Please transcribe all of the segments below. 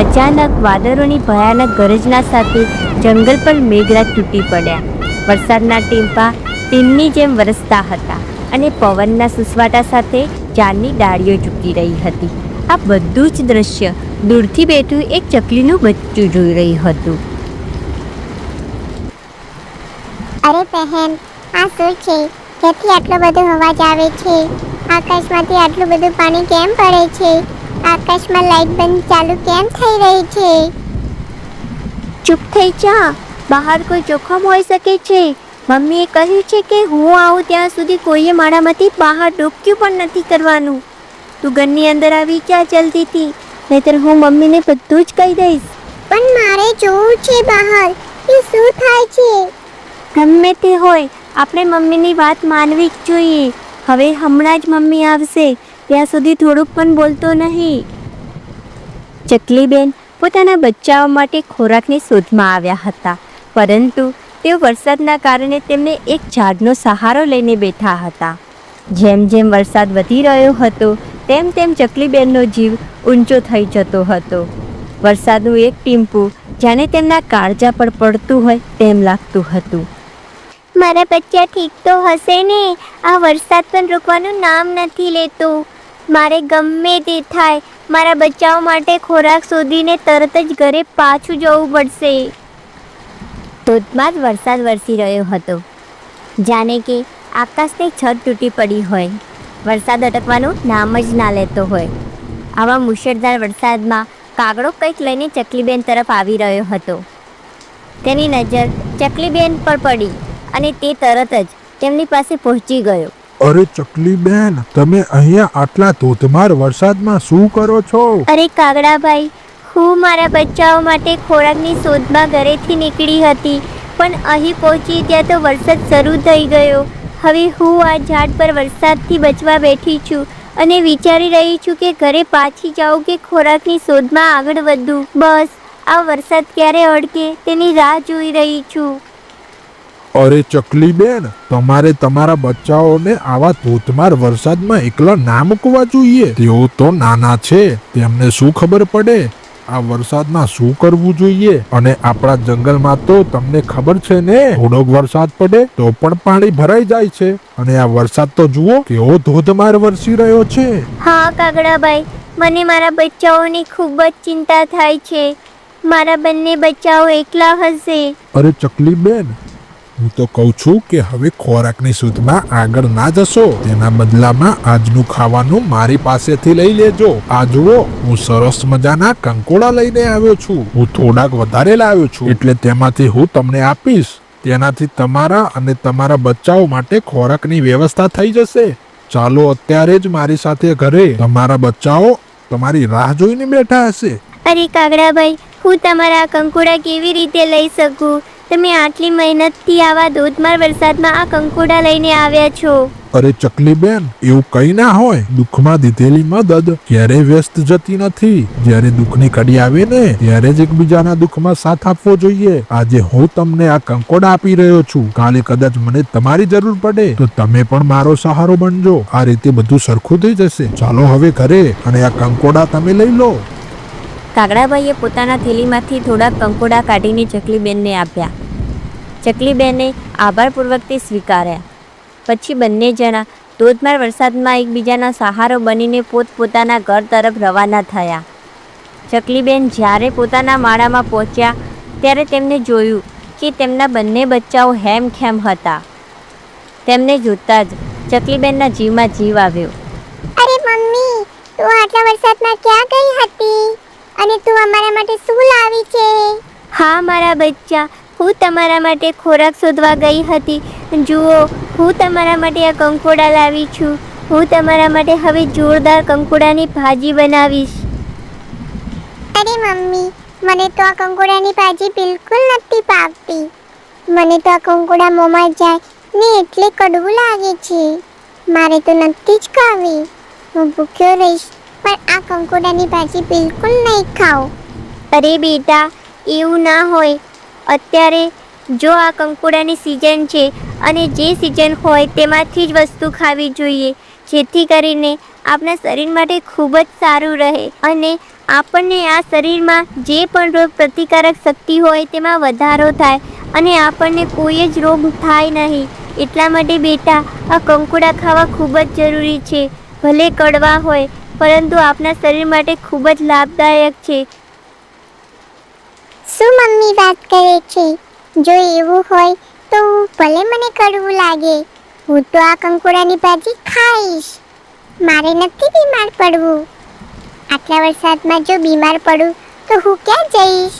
અચાનક વાદળોની ભયાનક ગરજના સાથે જંગલ પર મેઘરાજ તૂટી પડ્યા. વરસાદના ટીમ્પા ટીમની જેમ વરસતા હતા અને પવનના સુસવાટા સાથે જાનની ડાળીઓ ચૂકી રહી હતી. આ બધું જ દ્રશ્ય દૂરથી બેઠું એક ચકલીનું બચ્ચું જોઈ રહ્યું હતું. અરે બહેન, આ શું છે? ક્યાંથી આટલો બધો અવાજ આવે છે? આકાશમાંથી આટલું બધું પાણી કેમ પડે છે? આકાશમાં લાઈટ બંધ ચાલુ કેમ થઈ રહી છે? ચૂપ થઈ જા. બહાર કોઈ જોખમ હોઈ શકે છે. મમ્મીએ કહ્યું છે કે હું આવું ત્યાં સુધી કોઈએ મારામાંથી બહાર ડોક્યું પણ નથી કરવાનું. તું ઘરની અંદર આવી જા જલ્દીથી. નહીતર હું મમ્મીને બધું જ કહી દઈશ. પણ મારે જોવું છે બહાર. કે શું થાય છે? ગમે તે હોય આપણે મમ્મીની વાત માનવી જ જોઈએ. હવે હમણાં જ મમ્મી આવશે. ત્યાં સુધી થોડુંક પણ બોલતો નહીં. ચકલીબેન પોતાના બચ્ચાઓ માટે ખોરાકની શોધમાં આવ્યા હતા, પરંતુ તેઓ વરસાદના કારણે તેમને એક ઝાડનો સહારો લઈને બેઠા હતા. જેમ જેમ વરસાદ વધી રહ્યો હતો, તેમ તેમ ચકલીબેનનો જીવ ઊંચો થઈ જતો હતો. વરસાદનું એક ટીમ્પુ જાણે તેમના કાળજા પર પડતું હોય તેમ લાગતું હતું. મારા બચ્ચા ઠીક તો હશે ને? આ વરસાદ પણ રોકવાનું નામ નથી લેતો. મારે ગમે તે થાય. મારા બચ્ચાઓ માટે ખોરાક શોધીને તરત જ ઘરે પાછું જવું પડશે. ધોધમાર વરસાદ વરસી રહ્યો હતો. જાણે કે આકાશની છત તૂટી પડી હોય. વરસાદ અટકવાનું નામ જ ના લેતો હોય. આવા મુશળધાર વરસાદમાં કાગડો કંઈક લઈને ચકલીબેન તરફ આવી રહ્યો હતો. તેની નજર ચકલીબેન પર પડી અને તે તરત જ તેમની પાસે પહોંચી ગયો. અરે ચકલી બેન, તમે અહીંયા આટલા ધોધમાર વરસાદમાં શું કરો છો? અરે કાગડાભાઈ, હું મારા બચ્ચાઓ માટે ખોરાકની શોધમાં ઘરેથી નીકળી હતી, પણ અહીં પહોંચી ત્યાં તો વરસાદ શરૂ થઈ ગયો. હવે હું આ ઝાડ પર વરસાદથી બચવા બેઠી છું અને વિચારી રહી છું કે ઘરે પાછી જાઉં કે ખોરાકની શોધમાં આગળ વધું. બસ, આ વરસાદ ક્યારે અડકે તેની રાહ જોઈ રહી છું. અરે ચકલી બેન તમારે તમારા બચ્ચાઓને આવા ધોધમાર વરસાદમાં એકલા ના મૂકવા જોઈએ. તેઓ તો નાના છે તેમને શું ખબર પડે? આ વરસાદમાં શું કરવું જોઈએ? અને આપણા જંગલમાં તો તમને ખબર છે ને થોડોક વરસાદ પડે તો પણ પાણી ભરાઈ જાય છે. અને આ વરસાદ તો જુઓ કેવો ધોધમાર વરસી રહ્યો છે. હા કાગડાભાઈ મને મારા બચ્ચાઓની ખૂબ જ ચિંતા થાય છે. મારા બંને બચ્ચાઓ એકલા હશે. અરે ચકલી બેન હું તો કહું છું કે હવે ખોરાકની શોધમાં આગળ ના જશો. તેના બદલામાં આજનું ખાવાનું મારી પાસેથી લઈ લેજો. આ જુઓ, હું સરસ મજાના કંકોડા લઈને આવ્યો છું. હું થોડાક વધારે લાવ્યો છું. એટલે તેમાંથી હું તમને આપીશ. તેનાથી તમારા અને તમારા બચ્ચાઓ માટે ખોરાકની વ્યવસ્થા થઈ જશે. ચાલો અત્યારે જ મારી સાથે ઘરે તમારા બચ્ચાઓ તમારી રાહ જોઈને બેઠા હશે. અરે કાગડાભાઈ, હું તમારા કંકોડા કેવી રીતે લઈ શકું? તમે આટલી મહેનતથી આવા ધોધમાર વરસાદમાં આ કંકોડા લઈને આવ્યા છો? અરે ચકલી બેન એવું કઈ ના હોય. દુઃખમાં દીધેલી મદદ ક્યારેય વ્યસ્ત જતી નથી. જ્યારે દુઃખની કડી આવે ને, ત્યારે જ એકબીજાના દુઃખમાં સાથ આપવો જોઈએ. આજે હું તમને આ કંકોડા આપી રહ્યો છું. કાલે કદાચ મને તમારી જરૂર પડે, તો તમે પણ મારો સહારો બનજો. આ રીતે બધું સરખું થઈ જશે. ચાલો હવે ઘરે, અને આ કંકોડા તમે લઈ લો. કાગડાભાઈએ પોતાના થેલીમાંથી થોડાક કંકોડા કાઢીને ચકલીબેનને આપ્યા. ચકલીબેને આભારપૂર્વક સ્વીકાર્યા. પછી બંને જણા ધોધમાર વરસાદમાં એકબીજાના સહારો બનીને પોતપોતાના ઘર તરફ રવાના થયા. ચકલીબેન જ્યારે પોતાના માળામાં પહોંચ્યા, ત્યારે તેમને જોયું કે તેમના બંને બચ્ચાઓ હેમખેમ હતા. તેમને જોતા જ ચકલીબેનના જીવમાં જીવ આવ્યો. અરે મમ્મી, તું આટલા વરસાદમાં ક્યાં ગઈ હતી? અને તું અમારા માટે શું લાવી છે? હા મારા બચ્ચા હું તમારા માટે ખોરાક શોધવા ગઈ હતી. જુઓ હું તમારા માટે આ કંકોડા લાવી છું. હું તમારા માટે હવે જોરદાર કંકોડાની ભાજી બનાવીશ. અરે મમ્મી મને તો આ કંકોડાની ભાજી બિલકુલ નથી ભાવતી. મને તો આ કંકોડા મોંમાં જાય ને એટલે કડવું લાગે છે. મારે તો નથી જ ખાવી. હું ભૂખ્યો રહીશ પણ આ કંકોડાની ભાજી બિલકુલ નહીં ખાઓ. અરે બેટા, એવું ના હોય. અત્યારે જો આ કંકોડાની સિઝન છે અને જે સિઝન હોય તેમાંથી જ વસ્તુ ખાવી જોઈએ. જેથી કરીને આપણા શરીર માટે ખૂબ જ સારું રહે અને આપણને આ શરીરમાં જે પણ રોગ પ્રતિકારક શક્તિ હોય તેમાં વધારો થાય અને આપણને કોઈ જ રોગ થાય નહીં. એટલા માટે બેટા, આ કંકોડા ખાવા ખૂબ જ જરૂરી છે. ભલે કડવા હોય પરંતુ આપના શરીર માટે ખૂબ જ લાભદાયક છે. શું મમ્મી વાત કરે છે? જો એવું હોય તો ભલે મને કડવું લાગે. હું તો આ કંકોડાની ભાજી ખાઈશ. મારે નથી બીમાર પડવું. આટલા વરસાદમાં જો બીમાર પડું તો હું ક્યાં જઈશ?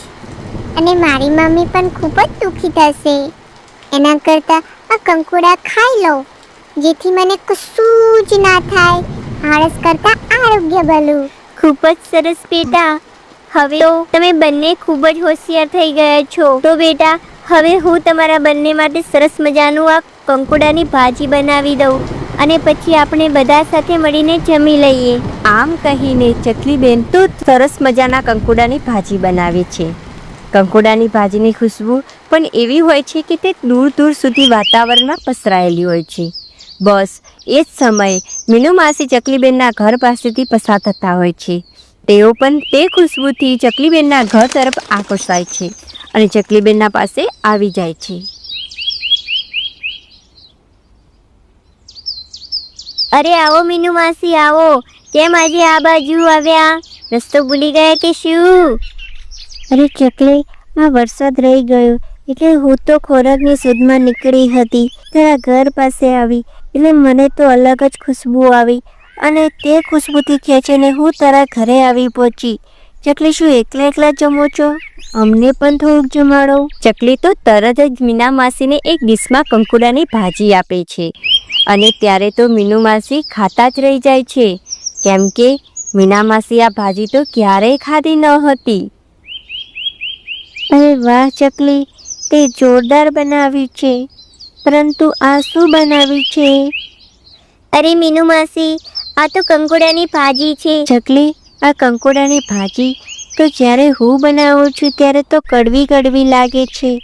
અને મારી મમ્મી પણ ખૂબ જ દુઃખી થશે. એના કરતાં આ કંકોડા ખાઈ લો, જેથી મને કશું જ ના થાય. આળસ કરતા આરોગ્ય ભલું ખૂબ જ સરસ બેટા. હવે તો તમે બંને ખૂબ જ હોશિયાર થઈ ગયા છો. તો બેટા હવે હું તમારા બંને માટે સરસ મજાનું આ કંકોડાની ભાજી બનાવી દઉં અને પછી આપણે બધા સાથે મળીને જમી લઈએ. આમ કહીને ચકલીબેન તો સરસ મજાના કંકોડાની ભાજી બનાવે છે. કંકોડાની ભાજીની ખુશ્બુ પણ એવી હોય છે કે તે દૂર દૂર સુધી વાતાવરણમાં પસરાયેલી હોય છે. બસ એ જ સમયે મીનુ માસી ચકલીબેનના ઘર પાસેથી પસાર થતા હોય છે. તેઓ પણ તે ખુશ્બુથી ચકલીબેનના ઘર તરફ આકર્ષાય છે અને ચકલીબેનના પાસે આવી જાય છે. અરે આવો મીનુ માસી આવો. કેમ આજે આ બાજુ આવ્યા? રસ્તો ભૂલી ગયા કે શું? અરે ચકલી આ વરસાદ રહી ગયો. એટલે હું તો ખોરાકની શોધમાં નીકળી હતી. તારા ઘર પાસે આવી. એટલે મને તો અલગ જ ખુશ્બુ આવી અને તે ખુશ્બુથી ખેંચીને હું તારા ઘરે આવી પહોંચી. ચકલી, શું એકલા એકલા જમો છો? અમને પણ થોડુંક જમાડો. ચકલી તો તરત જ મીના માસીને એક ડીશમાં કંકુડાની ભાજી આપે છે અને ત્યારે તો મીનુ માસી ખાતા જ રહી જાય છે. કેમ કે મીના માસી આ ભાજી તો ક્યારેય ખાધી ન હતી. અરે વાહ ચકલી, તે જોરદાર બનાવ્યું છે. પરંતુ આ શું બનાવ્યું છે? અરે મીનુ માસી આ તો કંકોડાની ભાજી છે. ચકલી આ કંકોડાની ભાજી? તો જ્યારે હું બનાવું છું ત્યારે તો કડવી કડવી લાગે છે.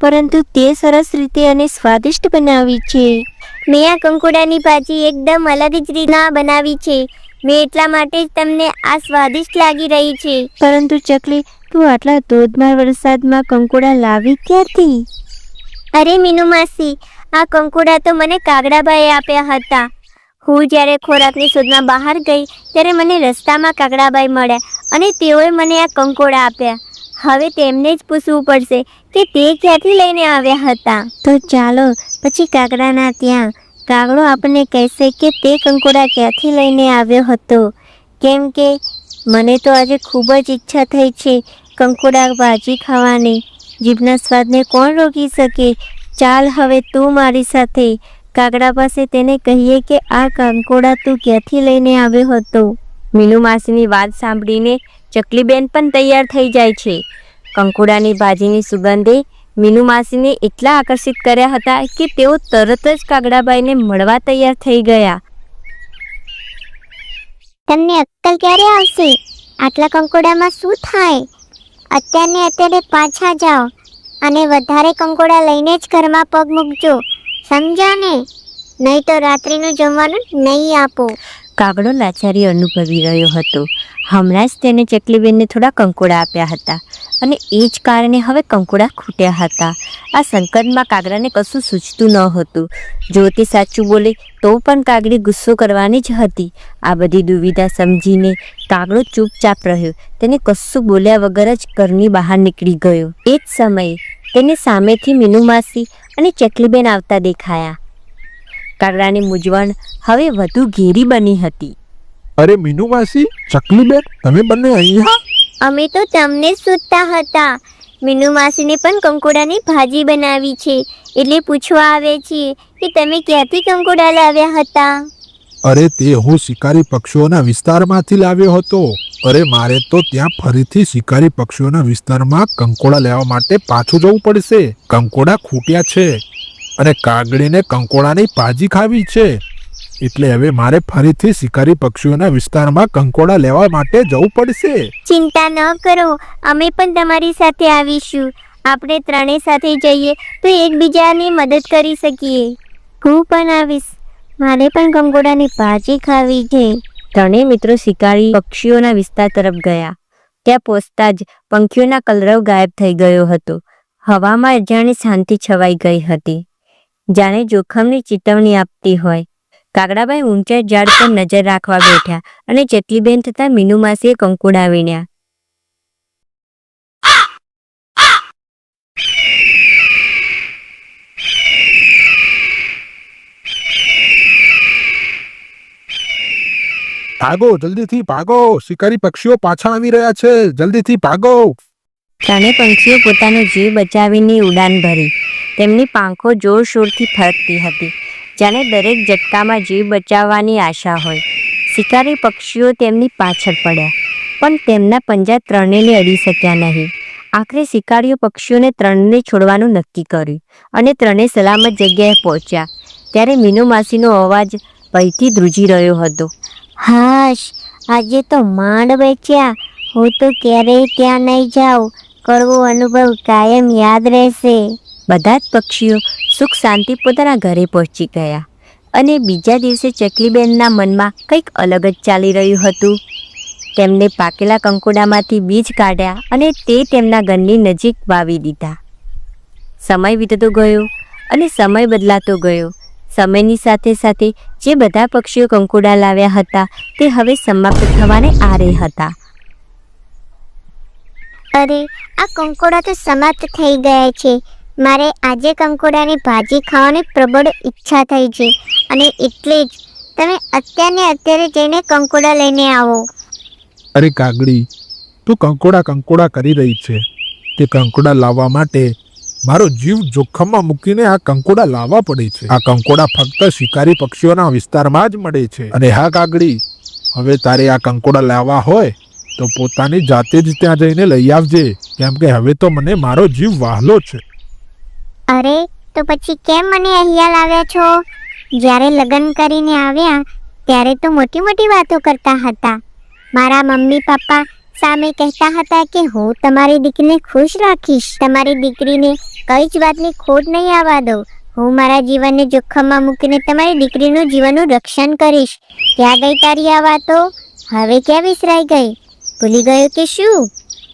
પરંતુ તે સરસ રીતે અને સ્વાદિષ્ટ બનાવી છે. મેં આ કંકોડાની ભાજી એકદમ અલગ જ રીતના બનાવી છે. મેં એટલા માટે જ તમને આ સ્વાદિષ્ટ લાગી રહી છે. પરંતુ ચકલી તું આટલા ધોધમાર વરસાદમાં કંકોડા લાવી ક્યાંથી? અરે મીનુ માસી, આ કંકોડા તો મને કાગડાબાએ આપ્યા હતા. હું જ્યારે ખોરાકની શોધમાં બહાર ગઈ, ત્યારે મને રસ્તામાં કાગડાબાઈ મળ્યા અને તેઓએ મને આ કંકોડા આપ્યા. હવે તેમને જ પૂછવું પડશે કે તે ક્યાંથી લઈને આવ્યા હતા. તો ચાલો, પછી કાગડાના ત્યાં. કાગડો આપણને કહેશે કે તે કંકોડા ક્યાંથી લઈને આવ્યો હતો. કેમ કે, મને તો આજે ખૂબ જ ઈચ્છા થઈ છે કંકોડા ભાજી ખાવાની. જીભના સ્વાદને કોણ રોકી શકે? ચાલ હવે તું મારી સાથે. કાગડા પાસે તેને કહીએ કે, આ કંકોડા તું ક્યાંથી લઈને આવ્યો હતો? મીનુ માસીની વાત સાંભળીને ચકલીબેન પણ તૈયાર થઈ જાય છે. કંકોડાની ભાજીની સુગંધે મીનુ માસીને એટલા આકર્ષિત કર્યા હતા કે તેઓ તરત જ કાગડાબાઈને મળવા તૈયાર થઈ ગયા. તમને અક્કલ ક્યારે આવશે? આટલા કંકોડામાં શું થાય? અત્યારને અત્યારે પાછા જાઓ અને વધારે કંકોડા લઈને જ ઘરમાં પગ મૂકજો. સમજ્યા ને નહીં તો રાત્રિનું જમવાનું નહીં આપો. કાગડો લાચારી અનુભવી રહ્યો હતો. હમણાં જ તેને ચકલીબેનને થોડા કંકોડા આપ્યા હતા. અને એ જ કારણે હવે કંકોડા ખૂટ્યા હતા. આ સંકટમાં કાગડાને કશું સૂચતું ન હતું. જો તે સાચું બોલે, તો પણ કાગડી ગુસ્સો કરવાની જ હતી. આ બધી દુવિધા સમજીને કાગડો ચૂપચાપ રહ્યો. તેને કશું બોલ્યા વગર જ ઘરની બહાર નીકળી ગયો. એ જ સમયે તેને સામેથી મીનુ માસી અને ચકલીબેન આવતા દેખાયા. કાગડાની મૂંઝવણ હવે વધુ ઘેરી બની હતી. અરે મીનુ માસી, ચકલીબેન, તમે બંને અહીંયા? અમે તો તમને જ શોધતા હતા. મીનુ માસીને પણ કંકોડાની ભાજી બનાવી છે. એટલે પૂછવા આવે છીએ કે તમે ક્યાંથી કંકોડા લાવ્યા હતા? અરે, તે હું શિકારી પક્ષીઓના વિસ્તારમાંથી લાવ્યો હતો. અરે, મારે તો ત્યાં ફરીથી શિકારી પક્ષીઓના વિસ્તારમાં કંકોડા લેવા માટે પાછું જવું પડશે. કંકોડા ખૂટ્યા છે અને કાગડીને કંકોડાની ભાજી ખાવી છે. એટલે હવે મારે ફરીથી શિકારી પક્ષીઓના વિસ્તારમાં કંકોડા લેવા માટે જવું પડશે. ચિંતા ન કરો અમે પણ તમારી સાથે આવીશું. આપણે ત્રણેય સાથે જઈએ તો એકબીજાની મદદ કરી શકીએ. હું પણ આવીશ. મારે પણ કંકોડાની ભાજી ખાવી છે. ત્રણેય મિત્રો શિકારી પક્ષીઓના વિસ્તાર તરફ ગયા. ત્યાં પહોંચતા જ પંખીઓના કલરવ ગાયબ થઈ ગયો હતો. હવામાં જાણે શાંતિ છવાઈ ગઈ હતી. જાણે જોખમની ચેતવણી આપતી હોય. કાગડાભાઈ ઊંચા ઝાડ પર નજર રાખવા બેઠા અને ચકલીબેન થતા મીનુ માસીએ કંકુડા વીણ્યા ભાગો જલ્દીથી ભાગો. શિકારી પક્ષીઓ પાછા આવી રહ્યા છે. જલ્દીથી ભાગો. ત્રણે પંખીઓ પોતાનો જીવ બચાવીને ઉડાન ભરી. તેમની પાંખો જોરશોરથી ફરકતી હતી. જાણે દરેક ઝટકામાં જીવ બચાવવાની આશા હોય. શિકારી પક્ષીઓ તેમની પાછળ પડ્યા, પણ તેમના પંજા ત્રણેયને અડી શક્યા નહીં. આખરે શિકારીઓ પક્ષીઓને ત્રણને છોડવાનું નક્કી કર્યું અને ત્રણે સલામત જગ્યાએ પહોંચ્યા. ત્યારે મીનુ માસીનો અવાજ ભયથી ધ્રુજી રહ્યો હતો. હાશ, આજે તો માંડ બેચ્યા. હું તો ક્યારેય ત્યાં નહીં જાઉં. કરવો અનુભવ કાયમ યાદ રહેશે. બધા જ પક્ષીઓ સુખ શાંતિ પોતાના ઘરે પહોંચી ગયા. અને બીજા દિવસે ચકલીબેનના મનમાં કંઈક અલગ જ ચાલી રહ્યું હતું. તેમને પાકેલા કંકોડામાંથી બીજ કાઢ્યા અને તે તેમના ઘરની નજીક વાવી દીધા. સમય વીતતો ગયો અને સમય બદલાતો ગયો. સમયની સાથે સાથે જે બધા પક્ષીઓ કંકોડા લાવ્યા હતા તે હવે સમાપ્ત થવાને આરે હતા. અરે, આ કંકોડા તો સમાપ્ત થઈ ગયા છે. મારે આજે કંકોડાની ભાજી ખાવાની પ્રબળ ઈચ્છા થઈ છે. અને એટલે જ તમે અત્યારને અત્યારે જઈને કંકોડા લઈને આવો. અરે કાગડી, તું કંકોડા કંકોડા કરી રહી છે. તે કંકોડા લાવવા માટે મારો જીવ જોખમમાં મૂકીને આ કંકોડા લાવવા પડે છે. આ કંકોડા ફક્ત શિકારી પક્ષીઓના વિસ્તારમાં જ મળે છે. અને હા કાગડી, હવે તારે આ કંકોડા લાવવા હોય તો પોતાની જાતે જ ત્યાં જઈને લઈ આવજે. કેમ કે હવે તો મને મારો જીવ વહાલો છે. અરે, તો પછી કેમ મને અહીંયા લાવ્યા છો? જ્યારે લગ્ન કરીને આવ્યા, ત્યારે તો મોટી મોટી વાતો કરતા હતા. મારા મમ્મી પપ્પા સામે કહેતા હતા કે હું તમારી દીકરીને ખુશ રાખીશ. તમારી દીકરીને કઈ જ વાતની ખોટ નહીં આવવા દઉં. હું મારા જીવનને જોખમમાં મૂકીને તમારી દીકરીનું જીવનનું રક્ષણ કરીશ. ક્યાં ગઈ તારી આ વાતો? હવે ક્યાં વિસરાઈ ગઈ? ભૂલી ગયો કે શું?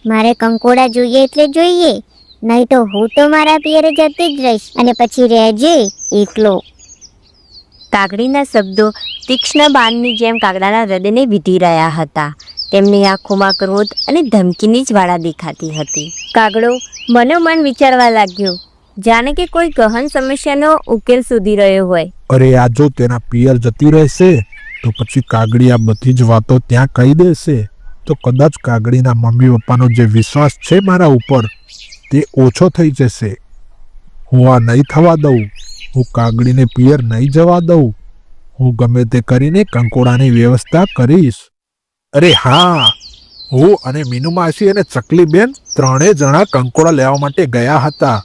મારે કંકોડા જોઈએ એટલે જોઈએ. નહીં તો હું તો મારા પિયરે જતી જ રહીશ અને પછી રહેજે એકલો. કાગડીના શબ્દો તીક્ષ્ણ બાણની જેમ કાગડાના હૃદયને વીધી રહ્યા હતા. તેમની આંખોમાં ક્રોધ અને ધમકીની જ વાળા દેખાતી હતી. કાગડો મનોમન વિચારવા લાગ્યો જાણે કે કોઈ ગહન સમસ્યાનો ઉકેલ શોધી રહ્યો હોય. અરે આ જો તેના પિયર જતી રહેશે તો પછી કાગડી આ બધી જ વાતો ત્યાં કહી દેશે. તો કદાચ કાગડીના મમ્મી પપ્પાનો જે વિશ્વાસ છે મારા ઉપર તે ઓછો થઈ જશે. હું આ નહીં થવા દઉં. હું કાગડીને પિયર નહીં જવા દઉં. હું ગમે તે કરીને કંકોડાની વ્યવસ્થા કરીશ. અરે હા, હું અને મીનુમાસી અને ચકલીબેન ત્રણેય જણા કંકોડા લેવા માટે ગયા હતા.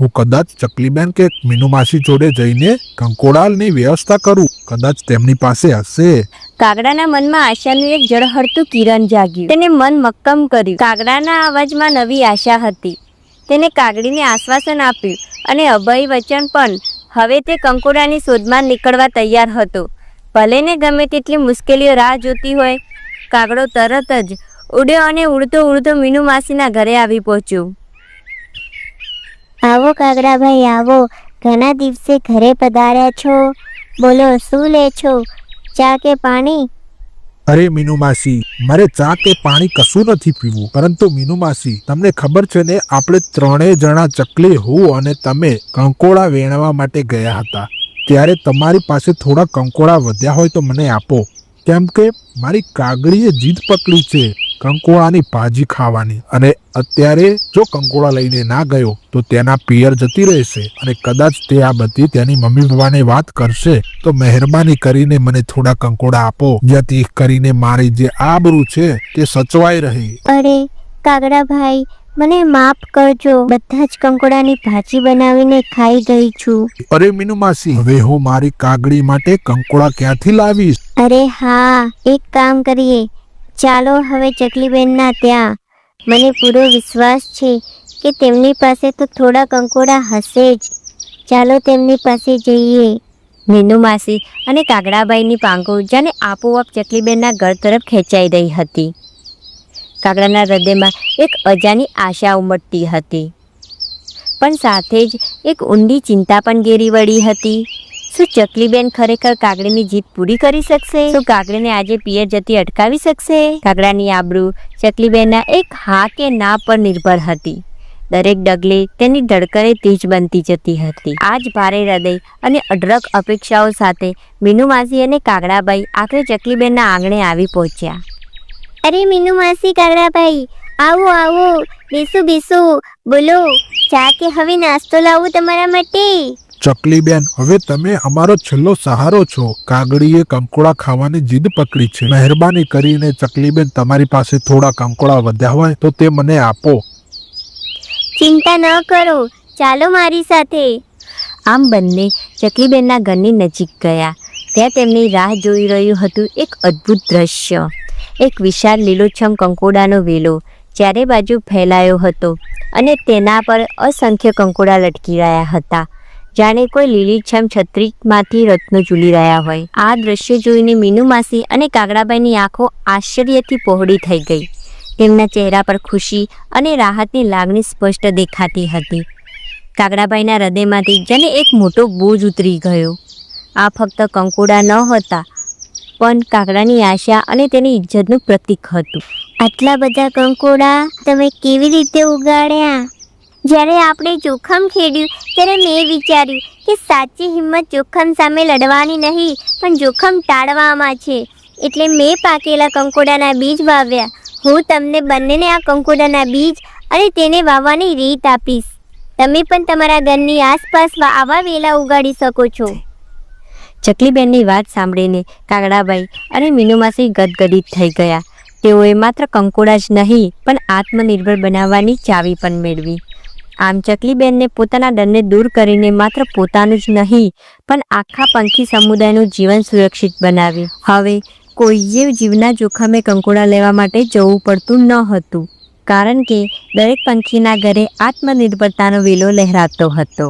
હું કદાચ ચકલીબેન કે મીનુમાસી જોડે જઈને કંકોડાની વ્યવસ્થા કરું. કદાચ તેમની પાસે હશે. કાગડાના મનમાં આશાનું એક જળહળતું કિરણ જાગ્યું. તેને મન મક્કમ કર્યું. કાગડાના અવાજમાં નવી આશા હતી. તેને કાગડીને આશ્વાસન આપ્યું અને અભય વચન પણ હવે તે કંકોડાની શોધમાં નીકળવા તૈયાર હતો. ભલે ને ગમે તેટલી મુશ્કેલીઓ રાહ જોતી હોય, કાગડો તરત જ ઉડ્યો અને ઉડતો ઉડતો મીનુ માસીના ઘરે આવી પહોંચ્યો. આવો કાગડાભાઈ, આવો. ઘણા દિવસે ઘરે પધાર્યા છો. બોલો, શું લે છો? ચા કે પાણી? અરે મીનુ માસી મારે ચા કે પાણી કશું નથી પીવું, પરંતુ મીનુ માસી તમને ખબર છે ને, આપણે ત્રણેય જણા ચકલી હું અને તમે કંકોડા વેણવા માટે ગયા હતા. ત્યારે તમારી પાસે થોડા કંકોડા વધ્યા હોય તો મને આપો. કેમ કે મારી કાગડીએ જીદ પકડી છે. કંકોડાની ભાજી ખાવાની. અને અત્યારે જો કંકોડા લઈને ના ગયો તો તેના પિયર જતી રહેશે. અને કદાચ તે આ બધી તેની મમ્મી પપ્પાને વાત કરશે તો મહેરબાની કરીને મને થોડા કંકોડા આપો. જેથી કરીને મારી જે આબરૂ છે તે સચવાઈ રહી. અરે કાગડા ભાઈ મને માફ કરજો. બધા જ કંકોડાની ભાજી બનાવીને ખાઈ ગઈ છું. અરે મીનુ માસી હવે હું મારી કાગડી માટે કંકોડા ક્યાંથી લાવીશ? અરે હા એક કામ કરીએ. ચાલો હવે ચકલીબેનના ત્યાં. મને પૂરો વિશ્વાસ છે કે તેમની પાસે તો થોડા કંકોડા હશે જ. ચાલો તેમની પાસે જઈએ. મીનુ માસી અને કાગડાબાઈની પાંખો જાણે આપોઆપ ચકલીબેનના ઘર તરફ ખેંચાઈ રહી હતી. કાગડાના હૃદયમાં એક અજાની આશા ઉમટતી હતી. પણ સાથે જ એક ઊંડી ચિંતા પણ ઘેરી વળી હતી. શું ચકલીબેન ખરેખર કાગડીની જીત પૂરી કરી શકશે? શું કાગડીને આજે પિયર જતી અટકાવી શકશે? કાગડાની આબરૂ ચકલીબેનના એક હા કે ના પર નિર્ભર હતી. દરેક ડગલે તેની ધડકરે તેજ બનતી જતી હતી. આજ ભારે હૃદય અને અઢળક અપેક્ષાઓ સાથે મીનુ માસી અને કાગડાભાઈ આખરે ચકલીબેનના આંગણે આવી પહોંચ્યા. અરે મીનુ માસી કાગડાભાઈ આવો આવો, બેસું બેસું, બોલો, ચા કે હવે નાસ્તો લાવું તમારા માટે? ચકલીબેન હવે તમે અમારો છેલ્લો સહારો છો. કાગડીએ કંકોડા ખાવાની જીદ પકડી છે. મહેરબાની કરીને ચકલીબેન તમારી પાસે થોડા કંકોડા વધ્યા હોય તો તે મને આપો. ચિંતા ન કરો. ચાલો મારી સાથે. આમ બંને ચકલીબેનના ઘરની નજીક ગયા. ત્યાં તેમની રાહ જોઈ રહ્યું હતું એક અદ્ભુત દ્રશ્ય. એક વિશાળ લીલોછમ કંકોડાનો વેલો ચારે બાજુ ફેલાયો હતો અને તેના પર અસંખ્ય કંકોડા લટકી રહ્યા હતા. જાણે કોઈ લીલીછમ છત્રીમાંથી રત્નો ઝૂલી રહ્યા હોય. આ દ્રશ્ય જોઈને મીનુ માસી અને કાગડાબાઈની આંખો આશ્ચર્યથી પહોળી થઈ ગઈ. તેમના ચહેરા પર ખુશી અને રાહતની લાગણી સ્પષ્ટ દેખાતી હતી. કાગડાભાઈના હૃદયમાંથી જેને એક મોટો બોજ ઉતરી ગયો. આ ફક્ત કંકોડા ન હતા, પણ કાગડાની આશા અને તેની ઇજ્જતનું પ્રતીક હતું. આટલા બધા કંકોડા તમે કેવી રીતે ઉગાડ્યા? જ્યારે આપણે જોખમ ખેડ્યું, ત્યારે મેં વિચાર્યું કે સાચી હિંમત જોખમ સામે લડવાની નહીં, પણ જોખમ ટાળવામાં છે. એટલે મેં પાકેલા કંકોડાના બીજ વાવ્યા. હું તમને બંનેને આ કંકોડાના બીજ અને તેને વાવવાની રીત આપીશ. તમે પણ તમારા ઘરની આસપાસ આવા વેલા ઉગાડી શકો છો. ચકલીબેનની વાત સાંભળીને કાગડાબાઈ અને મીનુમાસી ગદગદિત થઈ ગયા. તેઓએ માત્ર કંકોડા જ નહીં, પણ આત્મનિર્ભર બનાવવાની ચાવી પણ મેળવી. આમ ચકલીબેનને પોતાના ડરને દૂર કરીને માત્ર પોતાનું જ નહીં, પણ આખા પંખી સમુદાયનું જીવન સુરક્ષિત બનાવ્યું. હવે કોઈએ જીવના જોખમે કંકોડા લેવા માટે જવું પડતું ન હતું, કારણ કે દરેક પંખીના ઘરે આત્મનિર્ભરતાનો વેલો લહેરાતો હતો.